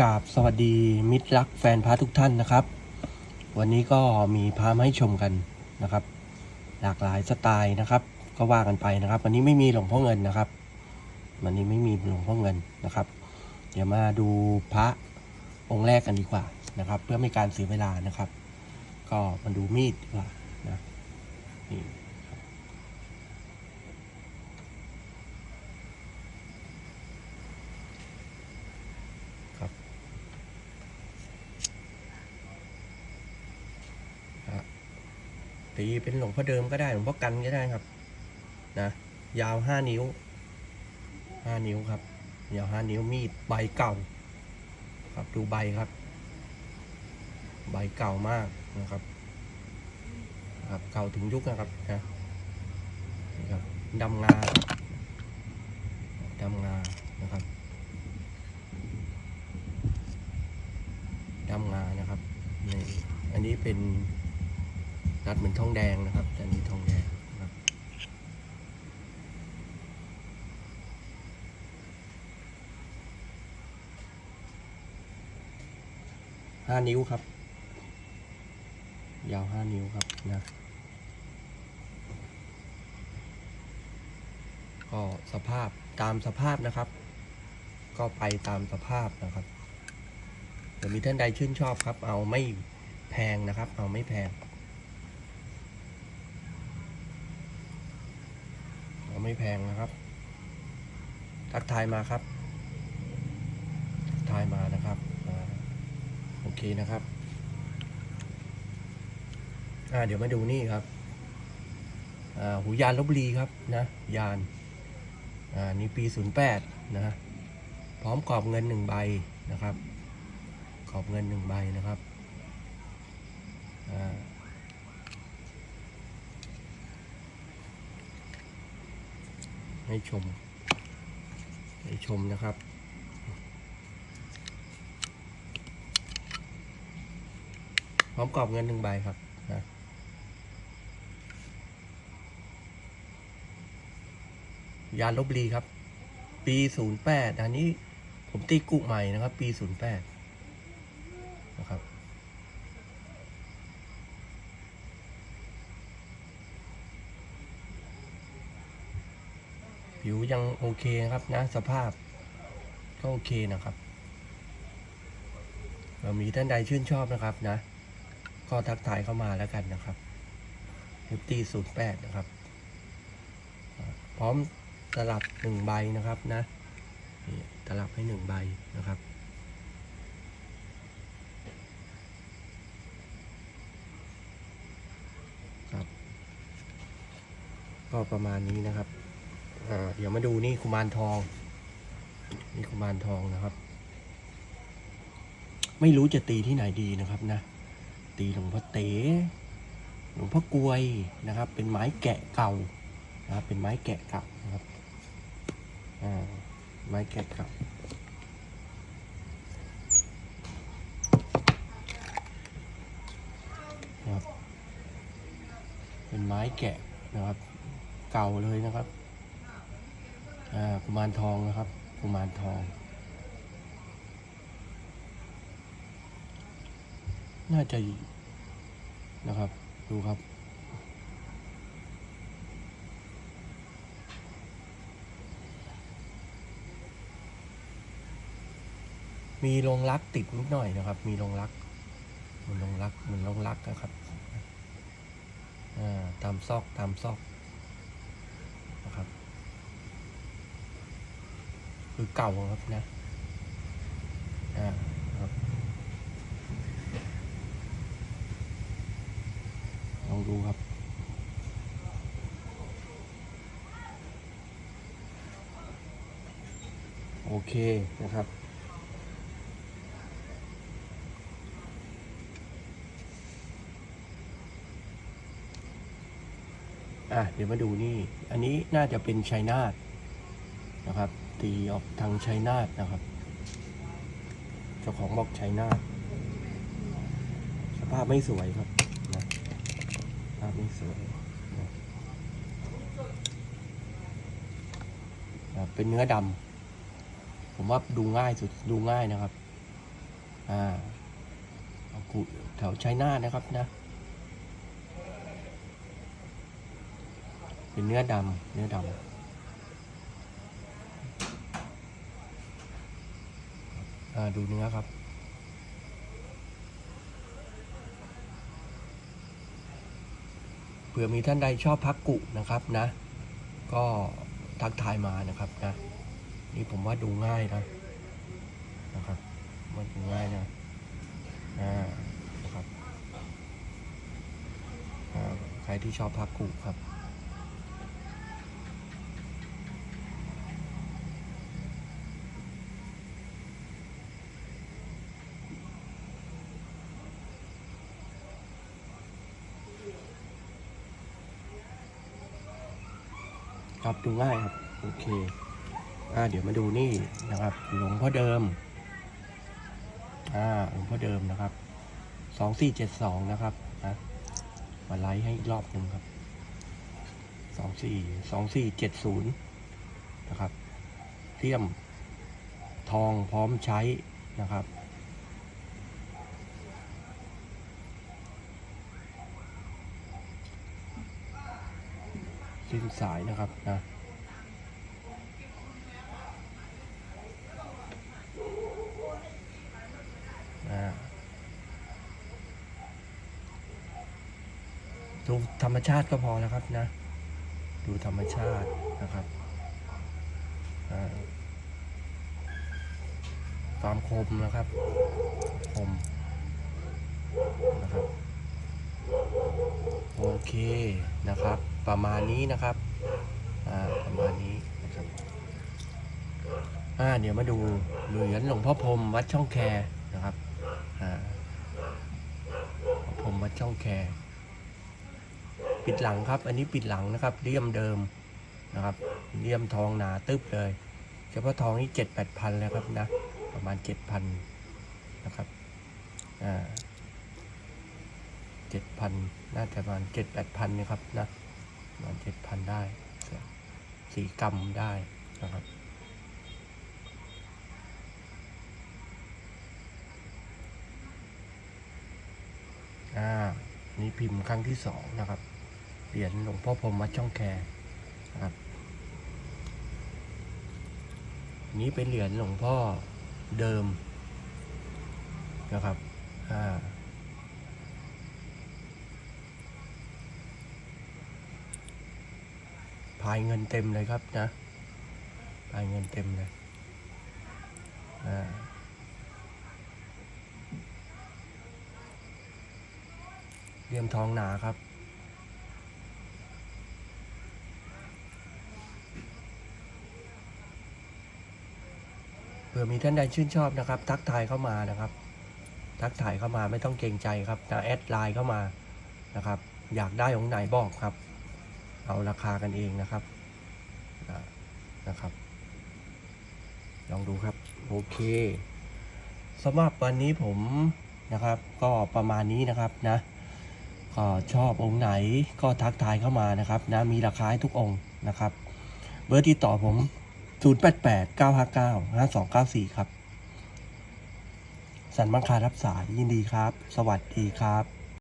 กราบสวัสดีมิตรรักแฟนพระทุกท่านนะครับ วันนี้ก็มีพามาให้ชมกันนะครับ หลากหลายสไตล์นะครับ ก็ว่ากันไปนะครับ วันนี้ไม่มีหลวงพ่อเงินนะครับ วันนี้ไม่มีหลวงพ่อเงินนะครับ เดี๋ยวมาดูพระองค์แรกกันดีกว่านะครับ เพื่อไม่การเสียเวลานะครับ ก็มาดูมีดดีกว่านะนี่ครับครับ อะ ตีเป็นหลวงพ่อเดิมก็ได้หลวงพ่อกันก็ได้ครับ นะ ยาวห้านิ้วห้านิ้วครับยาวห้านิ้วมีดใบเก่า ครับดูใบครับ ใบเก่ามากนะครับ ครับเก่าถึงยุคนะครับนะนี่ครับดำงาดำงานะครับดำงานะครับนี่อันนี้เป็น รัดเหมือนทองแดงนะครับ แต่นี้ทองแดงนะครับ ห้านิ้วครับ ยาวห้านิ้วครับนะก็สภาพตามสภาพนะครับ ก็ไปตามสภาพนะครับเดี๋ยวมีท่านใดชื่นชอบครับ เอาไม่แพงนะครับ เอาไม่แพง เอา ไม่แพงนะครับ ทักทายมาครับ ทักทายมานะครับอโอเคนะครับ อ่าเดี๋ยวมาดูนี่ครับ อ่าหูยานลบบุรีครับนะ ยาน อ่านี่ปี 08 นะ พร้อมกรอบเงินหนึ่งใบนะครับ กรอบเงินหนึ่งใบนะครับ อ่า ให้ชม ให้ชมนะครับ พร้อมกรอบเงินหนึ่งใบครับนะยานลบบุรีครับ ปีศูนย์แปดอันนี้ผมตีกุใหม่นะครับ ปีศูนย์แปดนะครับ ผิวยังโอเคนะครับนะสภาพก็โอเคนะครับเรามีท่านใดชื่นชอบนะครับนะ ก็ทักทายเข้ามาแล้วกันนะครับนิฟตี้ศูนย์แปดนะครับ พร้อมตลับหนึ่งใบนะครับนะตลับให้หนึ่งใบนะครับครับก็ประมาณนี้นะครับ เดี๋ยวมาดูนี่กุมารทอง นี่กุมารทองนะครับ ไม่รู้จะตีที่ไหนดีนะครับนะ ตีหลวงพ่อเต๋หลวงพ่อกลวยนะครับ เป็นไม้แกะเก่านะครับ เป็นไม้แกะเก่านะครับไม้แกะเก่านะครับ เป็นไม้แกะนะครับ เก่าเลยนะครับ อ่ากุมารทองนะครับกุมารทอง น่าจะนะครับ ดูครับ มีลงรักติดนิดหน่อยนะครับ มีลงรักเหมันลงรักเหมันลงรักนะครับ อ่า ตามซอกตามซอกนะครับ คือเก่าครับนะอ่าครับลองดูครับโอเคนะครับ อะเดี๋ยวมาดูนี่ อันนี้น่าจะเป็นชัยนาทนะครับ ตีออกทางชัยนาทนะครับ เจ้าของบอกชัยนาทสภาพไม่สวยครับนะภาพไม่สวยนะเป็นเนื้อดำผมว่าดูง่ายสุดดูง่ายนะครับ อ่าแถวชัยนาทนะครับนะ เป็นเนื้อดำเนื้อดำอ่า ดูเนื้อครับ เผื่อมีท่านใดชอบพักกุนะครับนะ ก็ทักทายมานะครับนะ นี่ผมว่าดูง่ายนะนะครับมันดูง่ายนะอ่านะครับอ่าใครที่ชอบพักกุครับ ครับดูง่ายครับโอเคอ่าเดี๋ยวมาดูนี่นะครับ หลวงพ่อเดิมอ่าหลวงพ่อเดิมนะครับสองสี่เจ็ดสองนะครับนะมาไลฟ์ให้อีกรอบหนึ่งครับสองสี่สองสี่เจ็ดศูนย์นะครับเทียมทองพร้อมใช้นะครับ สิ้นสายนะครับนะดูธรรมชาติก็พอแล้วครับนะ ดูธรรมชาตินะครับความคมนะครับ คมนะครับ โอเคนะครับ ประมาณนี้นะครับ อ่า ประมาณนี้นะครับ อ่า เดี๋ยวมาดูเหรียญหลวงพ่อพรมวัดช่องแคนะครับ อ่าหลวงพ่อพรมวัดช่องแคปิดหลังครับ อันนี้ปิดหลังนะครับ เลี่ยมเดิมนะครับ เลี่ยมทองหนาตึ๊บเลย เฉพาะทองนี่เจ็ดแปดพันแล้วครับนะ ประมาณเจ็ดพันนะครับ อ่า เจ็ดพันน่าจะประมาณเจ็ดแปดพันนะครับนะประมาณเจ็ดพันได้สี่กรัมได้นะครับอ่านี่พิมพ์ครั้งที่สองนะครับเหรียญหลวงพ่อพรมวัดช่องแคนะครับนี้เป็นเหรียญหลวงพ่อเดิมนะครับอ่าายเงินเต็มเลยครับนะพายเงินเต็มเลยอ่าเหลี่ยมทองหนาครับ เผื่อมีท่านใดชื่นชอบนะครับ ทักทายเข้ามานะครับ ทักทายเข้ามาไม่ต้องเกรงใจครับนะแอดไลน์เข้ามานะครับ อยากได้ของไหนบอกครับ เอาราคากันเองนะครับนะครับ ลองดูครับ โอเคสำหรับวันนี้ผมนะครับ ก็ประมาณนี้นะครับนะก็ชอบองค์ไหนก็ทักทายเข้ามานะครับนะมีราคาให้ทุกองค์นะครับ เบอร์ติดต่อผม 088 959 5294 ครับ สันบังคารับสายยินดีครับ สวัสดีครับ